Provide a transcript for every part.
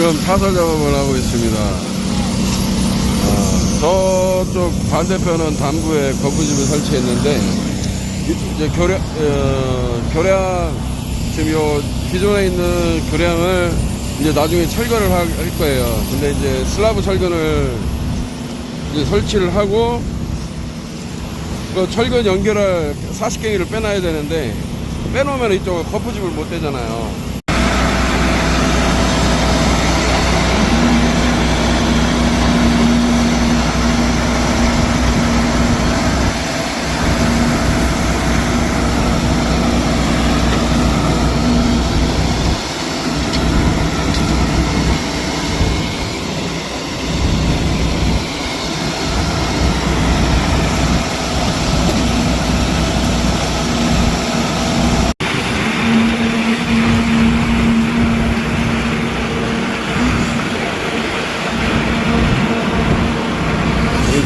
지금 타설 작업을 하고 있습니다. 아, 저쪽 반대편은 담구에 거부집을 설치했는데 이- 이제 교량 어, 교량 지금 요 기존에 있는 교량을 이제 나중에 철거를 하- 할 거예요. 근데 이제 슬라브 철근을 이제 설치를 하고 그 철근 연결할 40개기를 빼놔야 되는데 빼놓으면 이쪽 거푸집을 못 대잖아요.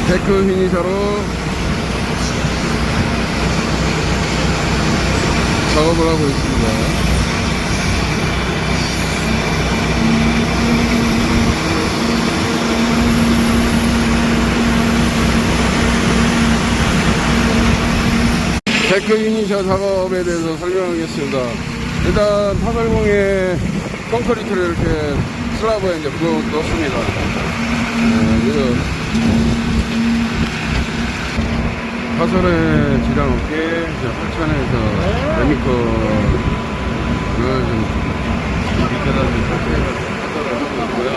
데크 피니셔로 작업을 하고 있습니다. 데크 피니셔 작업에 대해서 설명하겠습니다. 일단 타설공에 콘크리트를 이렇게 슬라브에 이제 부어 넣습니다. 네, 이거 화선에 지장 없게 이제 하천에서 레미커를 좀 밑에다 좀 설치해서 화선을 하고 있고요.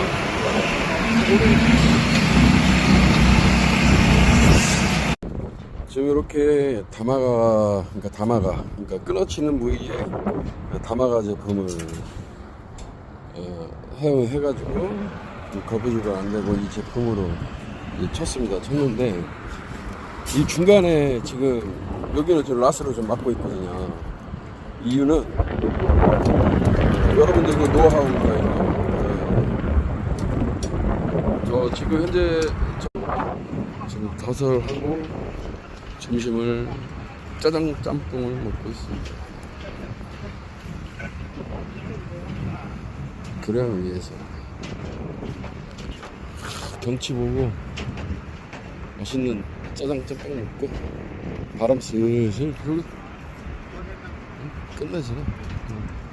지금 이렇게 다마가 그러니까 다마가 그러니까 끊어치는 부위에 다마가 제품을 어, 사용해 가지고 거부지도 안 되고 이 제품으로 쳤습니다. 쳤는데 이 중간에 지금 여기는 지금 라스로 좀 막고 있거든요. 이유는 어, 여러분들 그 노하우인 거예요. 네. 저 지금 현재 저- 지금 더설하고 점심을 짜장 짬뽕을 먹고 있습니다. 교량을 위해서 경치 보고 맛있는 짜장 짬뽕 먹고 바람 슬슬 불고 끝내지네. 음.